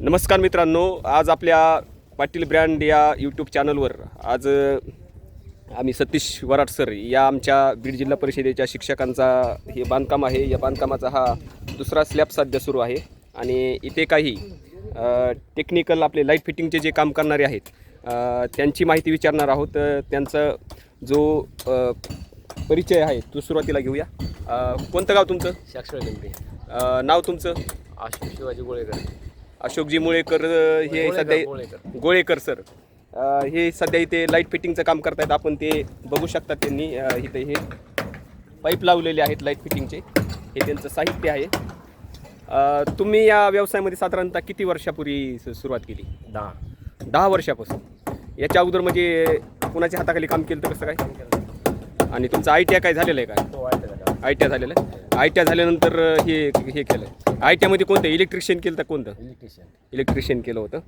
नमस्कार मित्रांनो आज आपल्या पाटील ब्रँड या यूट्यूब चॅनलवर आज आम्ही सतीश वराड सर या आमच्या बीड जिल्हा परिषदेच्या शिक्षकांचा हे बांधकाम आहे. या बांधकामाचा हा दुसरा स्लॅब सध्या सुरू आहे. आणि इथे काही टेक्निकल आपले लाइट फिटिंगचे जे काम करणारे आहेत त्यांची माहिती विचारणार आहोत. त्यांचा जो परिचय आहे तो सुरुवातीला घेऊया. कोणतं गाव तुमचं? अ, नाव तुमचं? आशिष शिवाजी गोळेकर. अशोकजी मुळेकर हे सध्या गोळेकर. सर. हे सध्या इथे लाइट फिटिंगचं काम करतायत. आपण ते बघू शकता त्यांनी इथे हे पाईप लावलेले आहेत लाइट फिटिंगचे हे त्यांचं साहित्य आहे. तुम्ही या व्यवसायामध्ये साधारणतः किती वर्षापूर्वी सुरुवात केली? दहा. दहा वर्षापासून. याच्या अगोदर म्हणजे कुणाच्या हाताखाली काम केलं तर कसं काय? आणि तुमचं आय टी आय काय झालेलं आहे काय? आय टी आय झालेलं आहे. आय टी आय झाल्यानंतर हे हे केलं आय टी आयमध्ये कोणतं? इलेक्ट्रिशियन केलं तर कोणतं? इलेक्ट्रिशियन. इलेक्ट्रिशियन केलं होतं.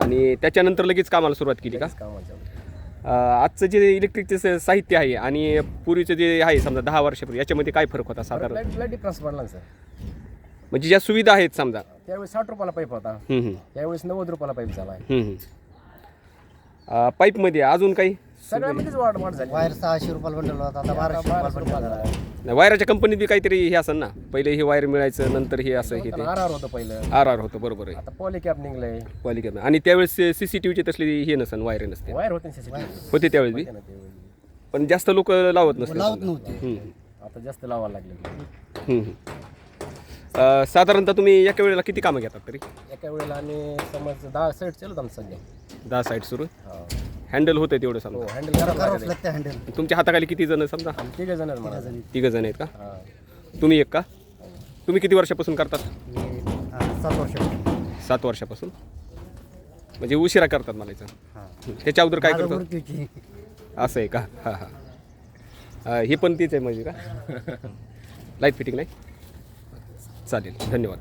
आणि त्याच्यानंतर लगेच कामाला सुरुवात केली का? आजचं जे इलेक्ट्रिकचं साहित्य आहे आणि पूर्वीचं जे आहे समजा दहा वर्षापूर्वी याच्यामध्ये काय फरक होता साधारण? डिफरन्स पडला सर. म्हणजे ज्या सुविधा आहेत समजा. त्यावेळेस साठ रुपयाला पाईप होता. त्यावेळेस नव्वद रुपयाला पाईप झाला आहे. पाईपमध्ये अजून काही? सगळ्यामध्येच वाढ वाढ झाली. वायर सहाशे रुपयाला बंडल होता. आता बाराशे रुपयाला बाराशे बंडल रुपयाला. झाला. झाला वायराच्या कंपनीत बी काहीतरी हे असेल ना? पहिले हे वायर मिळायचं नंतर हे असं हे ते. आर आर होतं पहिलं. आर आर होतं बरोबर आहे. आता पॉली कॅप निघलंय. क्वालिटी आणि त्यावेळेस सी सी टी व्हीचे तसली हे नसेल वायर नसते. वायर होते CCTV. होते त्यावेळेस बी. पण जास्त लोक लावत नसते लावत. नव्हते. हम्म, आता जास्त लावायला लागले. हम्म, हम्म. अं, साधारणतः तुम्ही एका वेळेला किती कामं घेतात तरी? एका वेळेला आम्ही समज दहा सेट चालू आमचं सध्या. दहा साईड सुरू? हो हँडल होतं तेवढं समजा. हँडल करावं करावंच लागेल. लागतं हँडल. तुमच्या हाताखाली किती जण समजा? तिघ जण आहेत मला. तिघ जण आहेत. का? हा. तुम्ही एक का? तुम्ही किती वर्षापासून करतात? मी हा, सात वर्ष सात वर्षापासून? म्हणजे उशिरा करतात मला याचं. हा. त्याच्या अगोदर काय करतो मृत्यूची असं आहे का? हां हां. हे पण तेच आहे म्हणजे का? लाइट फिटिंग नाही चालेल. धन्यवाद.